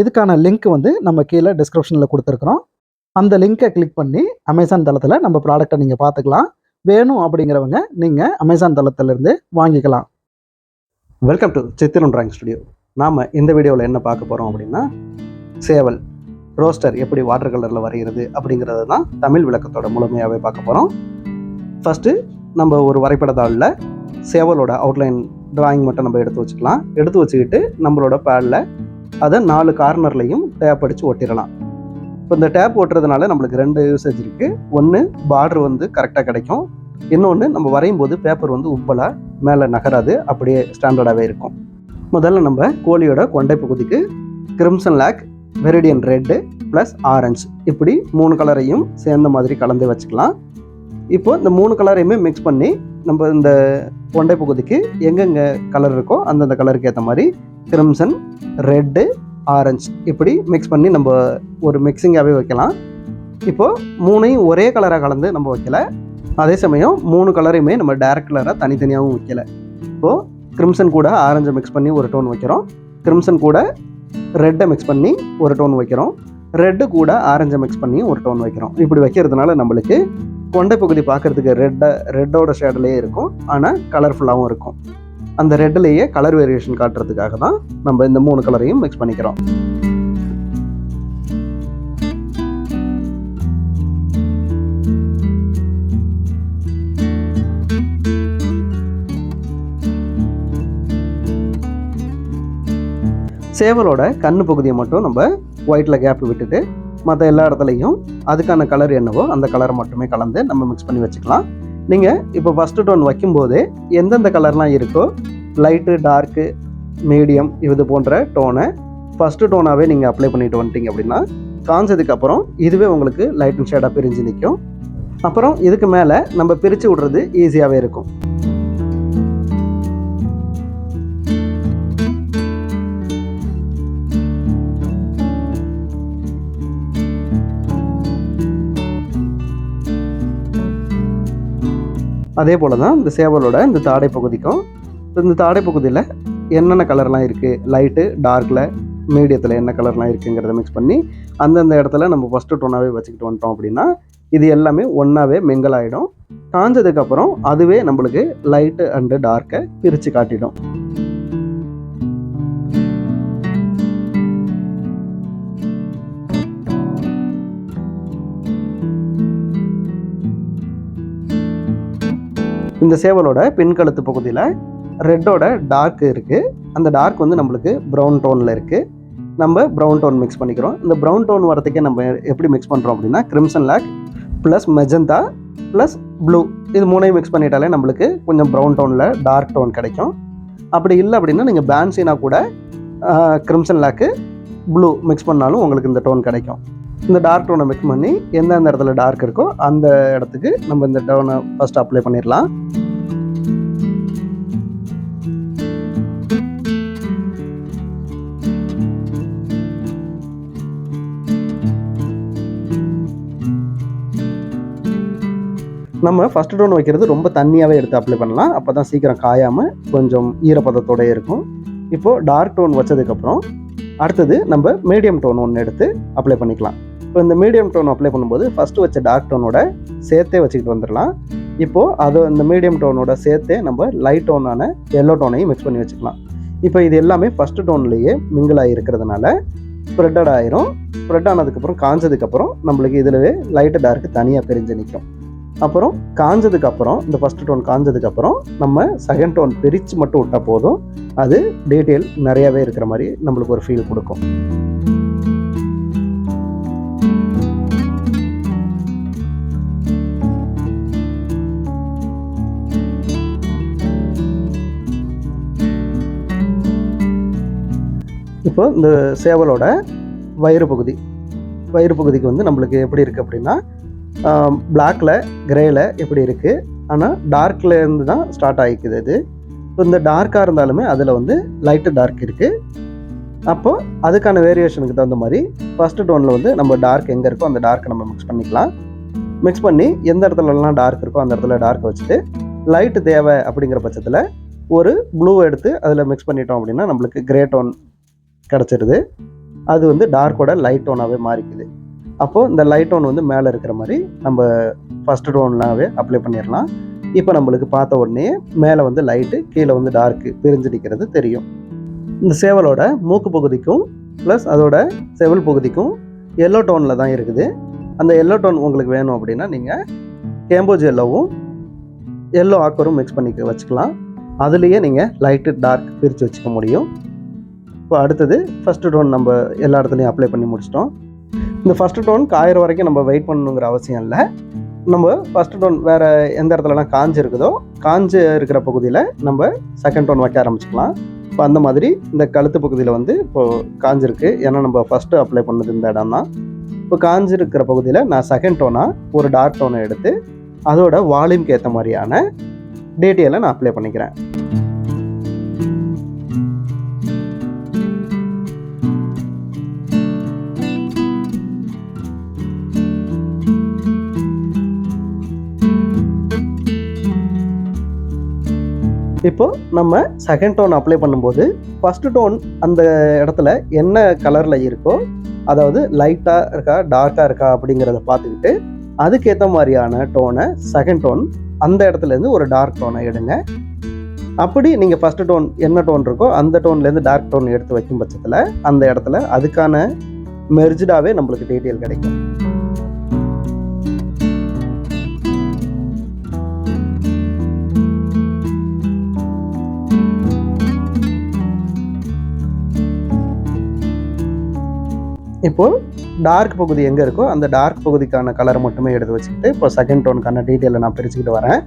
இதுக்கான லிங்க் வந்து நம்ம கீழே டிஸ்கிரிப்ஷனில் கொடுத்துருக்குறோம். அந்த லிங்கை கிளிக் பண்ணி அமேசான் தளத்தில் நம்ம ப்ராடக்டை நீங்கள் பார்த்துக்கலாம். வேணும் அப்படிங்கிறவங்க நீங்கள் அமேசான் தளத்திலிருந்து வாங்கிக்கலாம். Welcome to Chithiram drawing studio நாம் இந்த வீடியோவில் என்ன பார்க்க போகிறோம் அப்படின்னா சேவல் ரோஸ்டர் எப்படி வாட்டர் கலரில் வரைகிறது அப்படிங்கிறது தான் தமிழ் விளக்கத்தோட முழுமையாகவே பார்க்க போகிறோம் ஃபஸ்ட்டு நம்ம ஒரு வரைபடத்தாளில் சேவலோட அவுட்லைன் டிராயிங் மட்டும் நம்ம எடுத்து வச்சுக்கலாம். எடுத்து வச்சுக்கிட்டு நம்மளோட பேடில் அதை நாலு கார்னர்லையும் டேப் அடித்து ஒட்டிடலாம். இப்போ இந்த டேப் ஒட்டுறதுனால நம்மளுக்கு ரெண்டு யூசேஜ் இருக்குது ஒன்று பார்டர் வந்து கரெக்டாக கிடைக்கும். இன்னொன்று நம்ம வரையும் போது பேப்பர் வந்து உப்பலாக மேலே நகராது அப்படியே ஸ்டாண்டர்டாகவே இருக்கும். முதல்ல நம்ம கோழியோட கொண்டை பகுதிக்கு crimson lake viridian red plus orange இப்படி மூணு கலரையும் சேர்ந்த மாதிரி கலந்து வச்சுக்கலாம். இப்போ இந்த மூணு கலரையுமே மிக்ஸ் பண்ணி நம்ம இந்த கொண்டை பகுதிக்கு எங்கெங்கே கலர் இருக்கோ அந்தந்த கலருக்கு ஏற்ற மாதிரி கிரிம்சன் ரெட்டு ஆரஞ்சு இப்படி மிக்ஸ் பண்ணி நம்ம ஒரு மிக்சிங்காகவே வைக்கலாம். இப்போது மூணையும் ஒரே கலராக கலந்து நம்ம வைக்கல. அதே சமயம் மூணு கலரையுமே நம்ம டேரக்ட் கலராக தனித்தனியாகவும் வைக்கல. இப்போது கிரிம்சன் கூட ஆரஞ்சை மிக்ஸ் பண்ணி ஒரு டோன் வைக்கிறோம். கிரிம்சன் கூட ரெட்டை மிக்ஸ் பண்ணி ஒரு டோன் வைக்கிறோம். ரெட்டு கூட ஆரஞ்சை மிக்ஸ் பண்ணி ஒரு டோன் வைக்கிறோம். இப்படி வைக்கிறதுனால நம்மளுக்கு கொண்டை பகுதி பார்க்குறதுக்கு ரெட்டை ரெட்டோட ஷேட்லேயே இருக்கும். ஆனால் கலர்ஃபுல்லாகவும் இருக்கும். அந்த ரெட்டிலேயே கலர் வேரியேஷன் காட்டுறதுக்காக தான் நம்ம இந்த மூணு கலரையும் மிக்ஸ் பண்ணிக்கிறோம். சேவலோட கண்ணு பகுதியை மட்டும் நம்ம ஒயிட்டில் கேப் விட்டுட்டு மற்ற எல்லா இடத்துலையும் அதுக்கான கலர் என்னவோ அந்த கலரை மட்டுமே கலந்து நம்ம மிக்ஸ் பண்ணி வச்சுக்கலாம். நீங்கள் இப்போ ஃபஸ்ட்டு டோன் வைக்கும்போதே எந்தெந்த கலர்லாம் இருக்கோ லைட்டு டார்க்கு மீடியம் இது போன்ற டோனை ஃபஸ்ட்டு டோனாகவே நீங்கள் அப்ளை பண்ணிட்டு வந்துட்டீங்க அப்படின்னா காஞ்சதுக்கு அப்புறம் இதுவே உங்களுக்கு லைட் அண்ட் ஷேடாக பிரிஞ்சு நிற்கும் அப்புறம் இதுக்கு மேலே நம்ம பிரித்து விடுறது ஈஸியாகவே இருக்கும். அதே போல் தான் இந்த சேவலோட இந்த தாடை பகுதிக்கும். இந்த தாடை பகுதியில் என்னென்ன கலர்லாம் இருக்குது லைட்டு டார்க்கில் மீடியத்தில் என்ன கலர்லாம் இருக்குங்கிறத மிக்ஸ் பண்ணி அந்தந்த இடத்துல நம்ம ஃபஸ்ட்டு டோனாகவே வச்சுக்கிட்டு வந்துட்டோம் அப்படின்னா இது எல்லாமே ஒன்றாவே மிங்கல் ஆகிடும் காஞ்சதுக்கப்புறம் அதுவே நம்மளுக்கு லைட்டு அண்டு டார்க்கை பிரித்து காட்டிடும். இந்த சேவலோட பின்கழுத்து பகுதியில் ரெட்டோட டார்க் இருக்குது அந்த டார்க் வந்து நம்மளுக்கு ப்ரௌன் டோனில் இருக்குது நம்ம ப்ரௌன் டோன் மிக்ஸ் பண்ணிக்கிறோம். இந்த ப்ரௌன் டோன் வரதுக்கே நம்ம எப்படி மிக்ஸ் பண்ணுறோம் அப்படின்னா crimson lake plus magenta plus blue இது மூணையும் மிக்ஸ் பண்ணிட்டாலே நம்மளுக்கு கொஞ்சம் ப்ரௌன் டோனில் டார்க் டோன் கிடைக்கும். அப்படி இல்லை அப்படின்னா நீங்கள் பேன்சினா கூட கிரிம்சன் லேக்கு ப்ளூ மிக்ஸ் பண்ணாலும் உங்களுக்கு இந்த டோன் கிடைக்கும். இந்த டார்க் டோனை மிக்ஸ் பண்ணி எந்தெந்த இடத்துல டார்க் இருக்கோ அந்த இடத்துக்கு நம்ம இந்த டோனை ஃபஸ்ட் அப்ளை பண்ணிடலாம் நம்ம ஃபஸ்ட் டோன் வைக்கிறது ரொம்ப தண்ணியாகவே எடுத்து அப்ளை பண்ணலாம். அப்போ தான் சீக்கிரம் காயாமல் கொஞ்சம் ஈரப்பதத்தோடயே இருக்கும். இப்போது டார்க் டோன் வச்சதுக்கப்புறம் அடுத்தது நம்ம மீடியம் டோன் ஒன்று எடுத்து அப்ளை பண்ணிக்கலாம். இப்போ இந்த மீடியம் டோன் அப்ளை பண்ணும்போது ஃபஸ்ட்டு வச்ச டார்க் டோனோட சேர்த்தே வச்சுக்கிட்டு வந்துடலாம். இப்போது அது இந்த மீடியம் டோனோட சேர்த்தே நம்ம லைட் டோனான எல்லோ டோனையும் மிக்ஸ் பண்ணி வச்சுக்கலாம். இப்போ இது எல்லாமே ஃபஸ்ட்டு டோன்லேயே மிங்கிள் ஆகி இருக்கிறதுனால ஸ்ப்ரெட்டட் ஆயிரும். ஸ்ப்ரெட் ஆனதுக்கப்புறம் காஞ்சதுக்கப்புறம் நம்மளுக்கு இதிலவே லைட்டு டார்க்கு தனியாக பிரிஞ்சு நிற்கும் அப்புறம் காஞ்சதுக்கப்புறம் இந்த ஃபர்ஸ்ட் டோன் காஞ்சதுக்கப்புறம் நம்ம செகண்ட் டோன் பிரித்து மட்டும் விட்டால் போதும். அது டீட்டெயில் நிறையாவே இருக்கிற மாதிரி நம்மளுக்கு ஒரு ஃபீல் கொடுக்கும். இப்போ இந்த சேவலோட வயிறு பகுதி வயிறு பகுதிக்கு வந்து நம்மளுக்கு எப்படி இருக்குது அப்படின்னா பிளாக்ல கிரேல எப்படி இருக்குது ஆனால் டார்க்லேருந்து தான் ஸ்டார்ட் ஆகிக்குது இது இப்போ இந்த டார்க்காக இருந்தாலுமே அதில் வந்து லைட்டு டார்க் இருக்குது அப்போது அதுக்கான வேரியேஷனுக்கு தகுந்த மாதிரி ஃபஸ்ட்டு டோனில் வந்து நம்ம டார்க் எங்கே இருக்கோ அந்த டார்க்கை நம்ம மிக்ஸ் பண்ணிக்கலாம். மிக்ஸ் பண்ணி எந்த இடத்துலலாம் டார்க் இருக்கோ அந்த இடத்துல டார்க் வச்சுட்டு லைட்டு தேவை அப்படிங்கிற பட்சத்தில் ஒரு ப்ளூ எடுத்து அதில் மிக்ஸ் பண்ணிட்டோம் அப்படின்னா நம்மளுக்கு கிரே டோன் கிடச்சிருது. அது வந்து டார்க்கோட லைட் டோனாகவே மாறிக்குது. அப்போது இந்த லைட் டோன் வந்து மேலே இருக்கிற மாதிரி நம்ம ஃபஸ்ட்டு டோன்லாகவே அப்ளை பண்ணிடலாம் இப்போ நம்மளுக்கு பார்த்த உடனே மேலே வந்து லைட்டு கீழே வந்து டார்க்கு பிரிஞ்சு நிற்கிறது தெரியும். இந்த சேவலோட மூக்கு பகுதிக்கும் ப்ளஸ் அதோட செவல் பகுதிக்கும் எல்லோ டோனில் தான் இருக்குது. அந்த எல்லோ டோன் உங்களுக்கு வேணும் அப்படின்னா நீங்கள் கேம்போஜ் எல்லோவும் எல்லோ ஆக்கரும் மிக்ஸ் பண்ணி வச்சுக்கலாம். அதுலேயே நீங்கள் லைட்டு டார்க் பிரித்து வச்சுக்க முடியும். இப்போ அடுத்தது ஃபஸ்ட்டு டோன் நம்ம எல்லா இடத்துலையும் அப்ளை பண்ணி முடிச்சிட்டோம். இந்த ஃபஸ்ட்டு டோன் காயிற வரைக்கும் நம்ம வெயிட் பண்ணணுங்கிற அவசியம் இல்லை. நம்ம ஃபஸ்ட்டு டோன் வேறு எந்த இடத்துலலாம் காஞ்சு இருக்குதோ காஞ்சு இருக்கிற பகுதியில் நம்ம செகண்ட் டோன் வைக்க ஆரம்பிச்சுக்கலாம். இப்போ அந்த மாதிரி இந்த கழுத்து பகுதியில் வந்து இப்போது காஞ்சிருக்கு. ஏன்னா நம்ம ஃபஸ்ட்டு அப்ளை பண்ணது இந்த இடம் தான். இப்போ காஞ்சிருக்கிற பகுதியில் நான் செகண்ட் டோனாக ஒரு டார்க் டோனை எடுத்து அதோட வால்யூம்க்கு ஏற்ற மாதிரியான டீட்டெயிலை நான் அப்ளை பண்ணிக்கிறேன். இப்போது நம்ம செகண்ட் டோன் அப்ளை பண்ணும்போது ஃபஸ்ட்டு டோன் அந்த இடத்துல என்ன கலரில் இருக்கோ அதாவது லைட்டாக இருக்கா டார்க்காக இருக்கா அப்படிங்கிறத பார்த்துக்கிட்டு அதுக்கேற்ற மாதிரியான டோனை செகண்ட் டோன் அந்த இடத்துலேருந்து ஒரு டார்க் டோனை எடுங்க. அப்படி நீங்கள் ஃபஸ்ட்டு டோன் என்ன டோன் இருக்கோ அந்த டோன்லேருந்து டார்க் டோன் எடுத்து வைக்கும் பட்சத்தில் அந்த இடத்துல அதுக்கான மெர்ஜ்டாகவே நம்மளுக்கு டீட்டெயில் கிடைக்கும். இப்போது டார்க் பகுதி எங்கே இருக்கோ அந்த டார்க் பகுதிக்கான கலரை மட்டுமே எடுத்து வச்சுக்கிட்டு இப்போ செகண்ட் டோனுக்கான டீட்டெயிலை நான் பிரிச்சுக்கிட்டு வரேன்.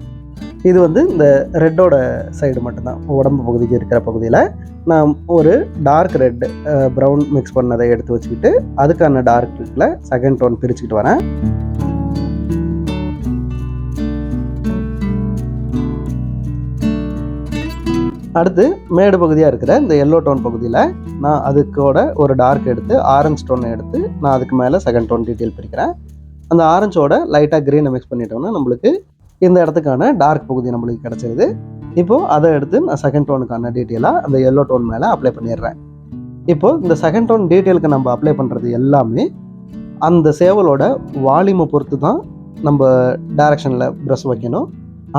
இது வந்து இந்த ரெட்டோட சைடு மட்டும்தான். உடம்பு பகுதிக்கு இருக்கிற பகுதியில் நான் ஒரு டார்க் ரெட் ப்ரௌன் மிக்ஸ் பண்ணதை எடுத்து வச்சுக்கிட்டு அதுக்கான டார்க்கில் செகண்ட் டோன் பிரிச்சுக்கிட்டு வரேன். அடுத்து மேடு பகுதியாக இருக்கிற இந்த எல்லோ டோன் பகுதியில் நான் அதுக்கோட ஒரு டார்க் எடுத்து ஆரஞ்சு டோனை எடுத்து நான் அதுக்கு மேலே செகண்ட் டோன் டீட்டெயில் பிரிக்கிறேன். அந்த ஆரஞ்சோட லைட்டாக க்ரீனை மிக்ஸ் பண்ணிட்டோம்னா நம்மளுக்கு இந்த இடத்துக்கான டார்க் பகுதி நம்மளுக்கு கிடச்சிருது. இப்போது அதை எடுத்து நான் செகண்ட் டோனுக்கான டீட்டெயிலாக அந்த எல்லோ டோன் மேலே அப்ளை பண்ணிடுறேன். இப்போது இந்த செகண்ட் டோன் டீட்டெயிலுக்கு நம்ம அப்ளை பண்ணுறது எல்லாமே அந்த சேவலோட வால்யூமை பொறுத்து தான் நம்ம டேரெக்ஷனில் ப்ரெஷ் வைக்கணும்.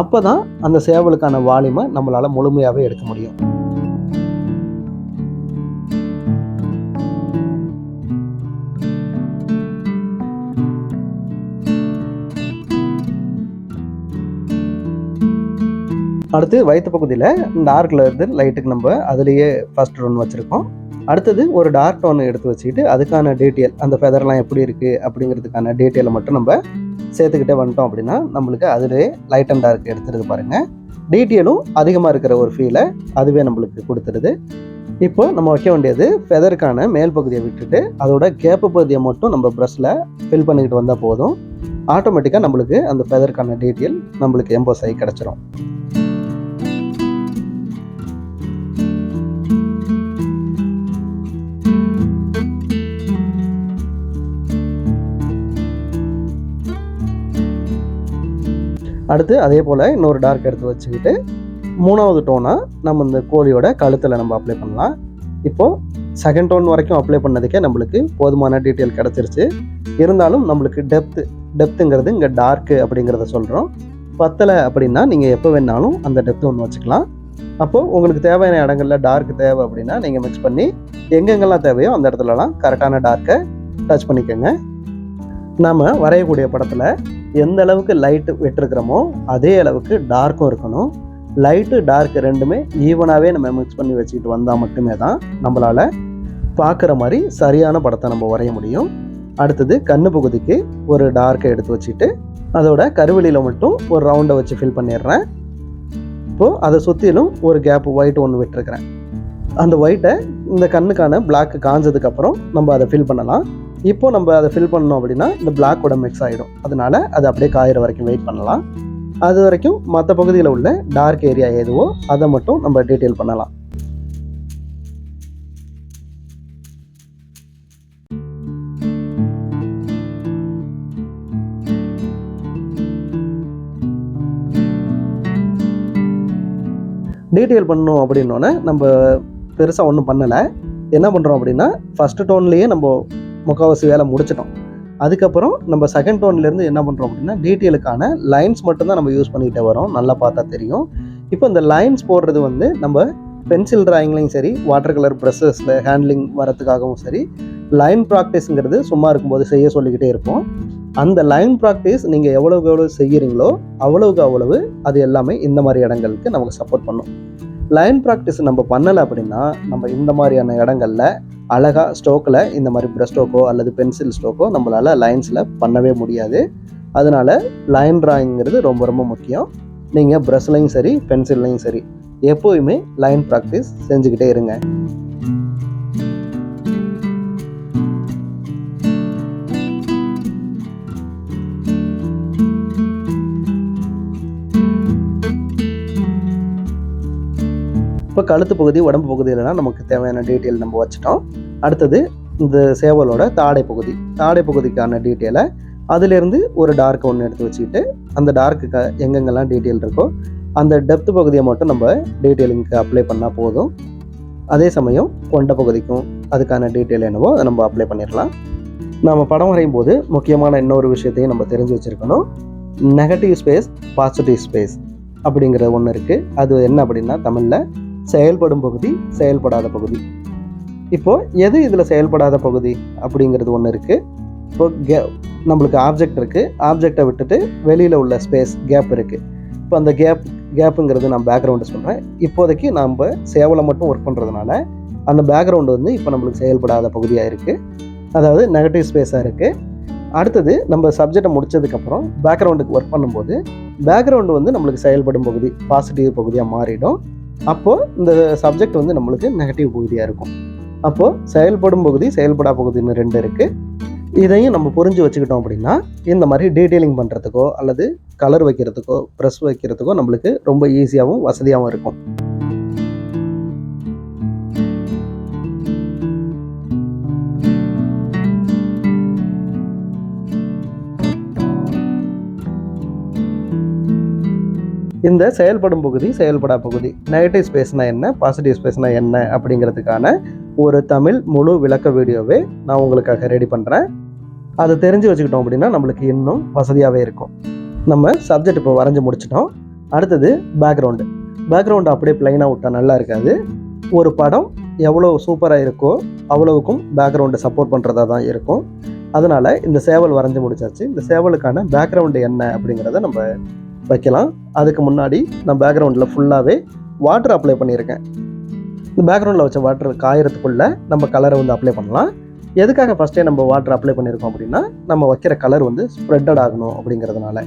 அப்போ தான் அந்த சேவலுக்கான வால்யூமை நம்மளால் முழுமையாகவே எடுக்க முடியும். அடுத்து வயிற்று பகுதியில் டார்க்கில் இருந்து லைட்டுக்கு நம்ம அதுலேயே ஃபஸ்ட் டோன் வச்சுருக்கோம். அடுத்தது ஒரு டார்க் ஒன்று எடுத்து வச்சுக்கிட்டு அதுக்கான டீட்டெயில் அந்த ஃபெதர்லாம் எப்படி இருக்குது அப்படிங்கிறதுக்கான டீட்டெயிலை மட்டும் நம்ம சேர்த்துக்கிட்டே வந்துட்டோம் அப்படின்னா நம்மளுக்கு அதிலே லைட் அண்ட் டார்க் எடுத்துருது பாருங்கள் டீட்டெயிலும் அதிகமாக இருக்கிற ஒரு ஃபீலை அதுவே நம்மளுக்கு கொடுத்துருது. இப்போ நம்ம வைக்க வேண்டியது ஃபெதருக்கான மேல் பகுதியை விட்டுட்டு அதோட கேப்பு பகுதியை மட்டும் நம்ம ப்ரஷில் ஃபில் பண்ணிக்கிட்டு வந்தால் போதும். ஆட்டோமேட்டிக்காக நம்மளுக்கு அந்த ஃபெதருக்கான டீட்டெயில் நம்மளுக்கு எம்போஸ் ஆகி கிடச்சிரும். அடுத்து அதே போல் இன்னொரு டார்க் எடுத்து வச்சுக்கிட்டு மூணாவது டோனாக நம்ம இந்த கோழியோட கழுத்தில் நம்ம அப்ளை பண்ணலாம். இப்போது செகண்ட் டோன் வரைக்கும் அப்ளை பண்ணதுக்கே நம்மளுக்கு போதுமான டீட்டெயில் கிடச்சிருச்சு. இருந்தாலும் நம்மளுக்கு டெப்த்து டெப்த்துங்கிறது இங்கே டார்க்கு அப்படிங்கிறத சொல்கிறோம் பத்தலை அப்படின்னா நீங்கள் எப்போ வேணாலும் அந்த டெப்த் ஒன்று வச்சுக்கலாம். அப்போது உங்களுக்கு தேவையான இடங்களில் டார்க் தேவை அப்படின்னா நீங்கள் மிக்ஸ் பண்ணி எங்கெங்கெல்லாம் தேவையோ அந்த இடத்துலலாம் கரெக்டான டார்க்கை டச் பண்ணிக்கோங்க. நாம் வரையக்கூடிய படத்தில் எந்த அளவுக்கு லைட்டு விட்டுருக்கிறோமோ அதே அளவுக்கு டார்க்கும் இருக்கணும். லைட்டு டார்க் ரெண்டுமே ஈவனாகவே நம்ம மிக்ஸ் பண்ணி வச்சுக்கிட்டு வந்தால் மட்டுமே தான் நம்மளால் பார்க்குற மாதிரி சரியான படத்தை நம்ம வரைய முடியும். அடுத்தது கண்ணு பகுதிக்கு ஒரு டார்க்கை எடுத்து வச்சுட்டு அதோட கருவெளியில் மட்டும் ஒரு ரவுண்டை வச்சு ஃபில் பண்ணிடுறேன். இப்போது அதை சுற்றிலும் ஒரு கேப் ஒயிட் ஒன்று விட்டுருக்குறேன். அந்த ஒயிட்டை இந்த கண்ணுக்கான பிளாக் காஞ்சதுக்கப்புறம் நம்ம அதை ஃபில் பண்ணலாம். இப்போ நம்ம அதை ஃபில் பண்ணோம் அப்படின்னா இந்த பிளாக்கோட மிக்ஸ் ஆகிடும் அதனால அது அப்படியே காயிற வரைக்கும் வெயிட் பண்ணலாம். அது வரைக்கும் மற்ற பகுதியில் உள்ள டார்க் ஏரியா எதுவோ அதை மட்டும் நம்ம டீட்டெயில் பண்ணலாம். டீட்டெயில் பண்ணணும் அப்படின்னோடனே நம்ம பெருசாக ஒன்றும் பண்ணலை. என்ன பண்ணுறோம் அப்படின்னா ஃபஸ்ட்டு டோன்லேயே நம்ம முக்கால்வாசி வேலை முடிச்சிட்டோம். அதுக்கப்புறம் நம்ம செகண்ட் டோன்லேருந்து என்ன பண்ணுறோம் அப்படின்னா டீட்டெயிலுக்கான லைன்ஸ் மட்டும்தான் நம்ம யூஸ் பண்ணிக்கிட்டே வரோம். நல்லா பார்த்தா தெரியும். இப்போ இந்த லைன்ஸ் போடுறது வந்து நம்ம பென்சில் டிராயிங்லையும் சரி வாட்டர் கலர் ப்ரெஷஸில் ஹேண்ட்லிங் வரத்துக்காகவும் சரி லைன் ப்ராக்டிஸ்ங்கிறது சும்மா இருக்கும்போது செய்ய சொல்லிக்கிட்டே இருப்போம். அந்த லைன் ப்ராக்டிஸ் நீங்கள் எவ்வளவுக்கு எவ்வளோ செய்கிறீங்களோ அவ்வளவுக்கு அவ்வளவு அது எல்லாமே இந்த மாதிரி இடங்களுக்கு நமக்கு சப்போர்ட் பண்ணும். லைன் ப்ராக்டிஸ் நம்ம பண்ணலை அப்படின்னா நம்ம இந்த மாதிரியான இடங்களில் அழகாக ஸ்டோக்கில் இந்த மாதிரி ப்ரஷ் ஸ்டோக்கோ அல்லது பென்சில் ஸ்டோக்கோ நம்மளால் லைன்ஸில் பண்ணவே முடியாது. அதனால லைன் ட்ராயிங்கிறது ரொம்ப ரொம்ப முக்கியம். நீங்கள் ப்ரஷ்லையும் சரி பென்சில்லையும் சரி எப்போயுமே லைன் ப்ராக்டிஸ் செஞ்சுக்கிட்டே இருங்க. இப்போ கழுத்து பகுதி உடம்பு பகுதியிலலாம் நமக்கு தேவையான டீட்டெயில் நம்ம வச்சுட்டோம். அடுத்தது இந்த சேவலோட தாடை பகுதி. தாடை பகுதிக்கான டீட்டெயிலை அதுலேருந்து ஒரு டார்க் ஒன்று எடுத்து வச்சுக்கிட்டு அந்த டார்க்கு எங்கெங்கெல்லாம் டீட்டெயில் இருக்கோ அந்த டெப்த் பகுதியை மட்டும் நம்ம டீட்டெயிலிங்க்கு அப்ளை பண்ணால் போதும். அதே சமயம் கொண்ட பகுதிக்கும் அதுக்கான டீட்டெயில் என்னவோ அதை நம்ம அப்ளை பண்ணிடலாம். நம்ம படம் வரையும் போது முக்கியமான இன்னொரு விஷயத்தையும் நம்ம தெரிஞ்சு வச்சுருக்கணும். நெகட்டிவ் ஸ்பேஸ் பாசிட்டிவ் ஸ்பேஸ் அப்படிங்கிற ஒன்று இருக்குது அது என்ன அப்படின்னா தமிழில் செயல்படும் பகுதி செயல்படாத பகுதி. இப்போது எது இதில் செயல்படாத பகுதி அப்படிங்கிறது ஒன்று இருக்குது இப்போ கே நம்மளுக்கு ஆப்ஜெக்ட் இருக்குது ஆப்ஜெக்டை விட்டுட்டு வெளியில் உள்ள ஸ்பேஸ் கேப் இருக்குது இப்போ அந்த கேப் கேப்புங்கிறது நான் பேக்ரவுண்டு சொல்கிறேன் இப்போதைக்கு நம்ம சேவலை மட்டும் ஒர்க் பண்ணுறதுனால அந்த பேக்ரவுண்டு வந்து இப்போ நம்மளுக்கு செயல்படாத பகுதியாக இருக்குது அதாவது நெகட்டிவ் ஸ்பேஸாக இருக்குது அடுத்தது நம்ம சப்ஜெக்டை முடித்ததுக்கப்புறம் பேக்ரவுண்டுக்கு ஒர்க் பண்ணும்போது பேக்ரவுண்டு வந்து நம்மளுக்கு செயல்படும் பகுதி பாசிட்டிவ் பகுதியாக மாறிடும். அப்போது இந்த சப்ஜெக்ட் வந்து நம்மளுக்கு நெகட்டிவ் பகுதியாக இருக்கும். அப்போது செயல்படும் பகுதி செயல்படா பகுதின்னு ரெண்டு இருக்குது இதையும் நம்ம புரிஞ்சு வச்சுக்கிட்டோம் அப்படின்னா இந்த மாதிரி டீட்டெயிலிங் பண்ணுறதுக்கோ அல்லது கலர் வைக்கிறதுக்கோ ப்ரெஸ் வைக்கிறதுக்கோ நம்மளுக்கு ரொம்ப ஈஸியாகவும் வசதியாகவும் இருக்கும். இந்த செயல்படும் பகுதி செயல்படா பகுதி. நெகட்டிவ் ஸ்பேஸ்னா என்ன? பாசிட்டிவ் ஸ்பேஸ்னா என்ன? அப்படிங்கிறதுக்கான ஒரு தமிழ் முழு விளக்க வீடியோவே நான் உங்களுக்காக ரெடி பண்ணுறேன் அதை தெரிஞ்சு வச்சுக்கிட்டோம் அப்படின்னா நம்மளுக்கு இன்னும் வசதியாகவே இருக்கும். நம்ம சப்ஜெக்ட் இப்போ வரைஞ்சி முடிச்சிட்டோம். அடுத்தது பேக்ரவுண்டு பேக்ரவுண்டு அப்படியே பிளைனாக விட்டால் நல்லா இருக்காது. ஒரு படம் எவ்வளோ சூப்பராக இருக்கோ அவ்வளவுக்கும் பேக்ரவுண்டு சப்போர்ட் பண்ணுறதா தான் இருக்கும். அதனால் இந்த சேவல் வரைஞ்சி முடிச்சாச்சு. இந்த சேவலுக்கான பேக்ரவுண்டு என்ன அப்படிங்கிறத நம்ம வைக்கலாம். அதுக்கு முன்னாடி நான் பேக்ரவுண்டில் ஃபுல்லாகவே வாட்டர் அப்ளை பண்ணியிருக்கேன். இந்த பேக்ரவுண்டில் வச்ச வாட்டர் காயறதுக்குள்ளே நம்ம கலரை வந்து அப்ளை பண்ணலாம். எதுக்காக ஃபஸ்ட்டே நம்ம வாட்டர் அப்ளை பண்ணியிருக்கோம் அப்படின்னா நம்ம வைக்கிற கலர் வந்து ஸ்ப்ரெட்டட் ஆகணும் அப்படிங்கிறதுனால.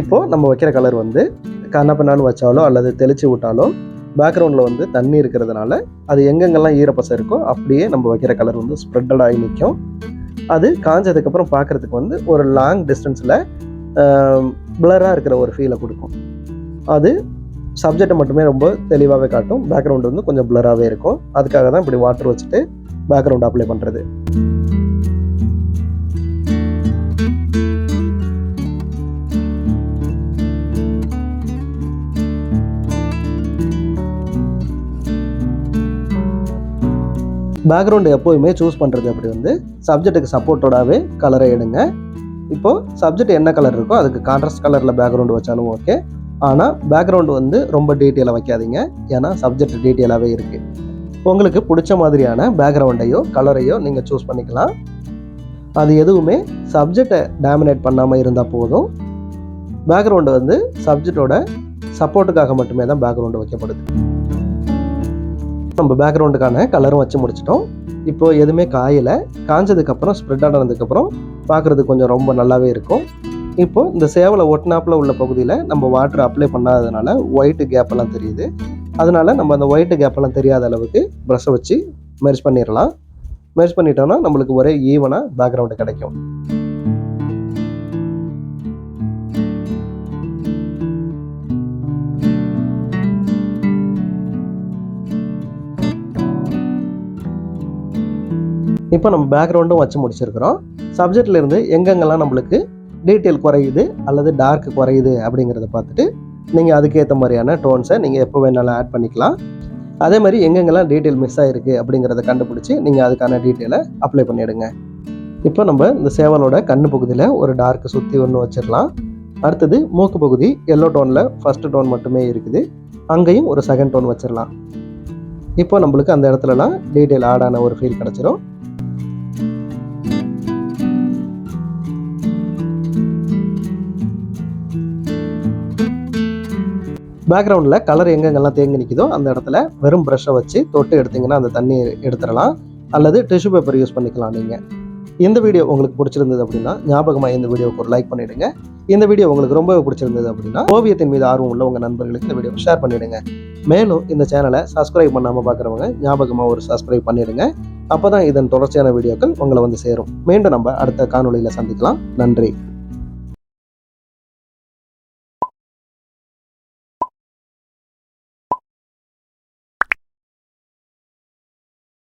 இப்போது நம்ம வைக்கிற கலர் வந்து கண்ணப்பண்ணான்னு வச்சாலோ அல்லது தெளிச்சு விட்டாலோ பேக்ரவுண்டில் வந்து தண்ணி இருக்கிறதுனால அது எங்கெங்கெல்லாம் ஈரப்பசம் இருக்கோ அப்படியே நம்ம வைக்கிற கலர் வந்து ஸ்ப்ரெட்டட் ஆகி நிற்கும் அது காஞ்சதுக்கப்புறம் பார்க்குறதுக்கு வந்து ஒரு லாங் டிஸ்டன்ஸில் பிளராக இருக்கிற ஒரு ஃபீலை கொடுக்கும். அது சப்ஜெக்டை மட்டுமே ரொம்ப தெளிவாகவே காட்டும். பேக்ரவுண்டு வந்து கொஞ்சம் பிளராகவே இருக்கும். அதுக்காக தான் இப்படி வாட்டர் வச்சுட்டு பேக்ரவுண்ட் அப்ளை பண்ணுறது பேக்ரவுண்டு எப்போதுமே சூஸ் பண்ணுறது அப்படி வந்து சப்ஜெக்ட்டுக்கு சப்போர்ட்டோடாகவே கலரை எடுங்க. இப்போது சப்ஜெக்ட் என்ன கலர் இருக்கோ அதுக்கு கான்ட்ராஸ்ட் கலரில் பேக்ரவுண்டு வச்சாலும் ஓகே ஆனால் பேக்ரவுண்டு வந்து ரொம்ப டீட்டெயிலாக வைக்காதீங்க. ஏன்னா சப்ஜெக்ட் டீட்டெயிலாகவே இருக்குது உங்களுக்கு பிடிச்ச மாதிரியான பேக்ரவுண்டையோ கலரையோ நீங்கள் சூஸ் பண்ணிக்கலாம். அது எதுவுமே சப்ஜெக்டை டாமினேட் பண்ணாமல் இருந்தால் போதும். பேக்ரவுண்டு வந்து சப்ஜெக்டோட சப்போர்ட்டுக்காக மட்டுமே தான் பேக்ரவுண்டு வைக்கப்படுது. நம்ம பேக்ரவுண்டுக்கான கலரும் வச்சு முடிச்சிட்டோம். இப்போ எதுவுமே காயலை. காஞ்சதுக்கப்புறம் ஸ்ப்ரெட் ஆனதுக்கப்புறம் பார்க்குறது கொஞ்சம் ரொம்ப நல்லாவே இருக்கும். இப்போது இந்த சேவலை ஒட்டினாப்பில் உள்ள பகுதியில் நம்ம வாட்டர் அப்ளை பண்ணாததுனால ஒயிட்டு கேப்பெல்லாம் தெரியுது. அதனால் நம்ம அந்த ஒயிட்டு கேப்பெல்லாம் தெரியாத அளவுக்கு ப்ரஷ்ஷை வச்சு மெர்ஜ் பண்ணிடலாம் மெர்ஜ் பண்ணிட்டோம்னா நம்மளுக்கு ஒரே ஈவனாக பேக்ரவுண்டு கிடைக்கும். இப்போ நம்ம பேக்ரவுண்டும் வச்சு முடிச்சிருக்கிறோம். சப்ஜெக்ட்லேருந்து எங்கெங்கெல்லாம் நம்மளுக்கு டீட்டெயில் குறையுது அல்லது டார்க் குறையுது அப்படிங்கிறத பார்த்துட்டு நீங்கள் அதுக்கேற்ற மாதிரியான டோன்ஸை நீங்கள் எப்போ வேணாலும் ஆட் பண்ணிக்கலாம். அதே மாதிரி எங்கெங்கெல்லாம் டீட்டெயில் மிஸ் ஆகிருக்கு அப்படிங்கிறத கண்டுபிடிச்சி நீங்கள் அதுக்கான டீட்டெயிலை அப்ளை பண்ணிவிடுங்க இப்போ நம்ம இந்த சேவலோட கண்ணு பகுதியில் ஒரு டார்க் சுற்றி ஒன்று வச்சிடலாம். அடுத்தது மூக்கு பகுதி எல்லோ டோனில் ஃபஸ்ட்டு டோன் மட்டுமே இருக்குது. அங்கேயும் ஒரு செகண்ட் டோன் வச்சிடலாம். இப்போ நம்மளுக்கு அந்த இடத்துலலாம் டீட்டெயில் ஆடான ஒரு ஃபீல் கிடச்சிரும். பேக்ரவுண்டில் கலர் எங்கெங்கெல்லாம் தேங்கி நிற்கிதோ அந்த இடத்துல வெறும் ப்ரஷ்ஷை வச்சு தொட்டு எடுத்திங்கன்னா அந்த தண்ணி எடுத்துடலாம். அல்லது டிஷ்யூ பேப்பர் யூஸ் பண்ணிக்கலாம் நீங்கள் இந்த வீடியோ உங்களுக்கு பிடிச்சிருந்தது அப்படின்னா ஞாபகமாக இந்த வீடியோவுக்கு ஒரு லைக் பண்ணிவிடுங்க இந்த வீடியோ உங்களுக்கு ரொம்ப பிடிச்சிருந்தது அப்படின்னா ஓவியத்தின் மீது ஆர்வம் உள்ள உங்கள் நண்பர்களுக்கு இந்த வீடியோ ஷேர் பண்ணிவிடுங்க மேலும் இந்த சேனலை சப்ஸ்கிரைப் பண்ணாமல் பார்க்குறவங்க ஞாபகமாக ஒரு சப்ஸ்கிரைப் பண்ணிவிடுங்க அப்போ தான் இதன் தொடர்ச்சியான வீடியோக்கள் உங்களை வந்து சேரும். மீண்டும் நம்ம அடுத்த காணொளியில் சந்திக்கலாம். நன்றி.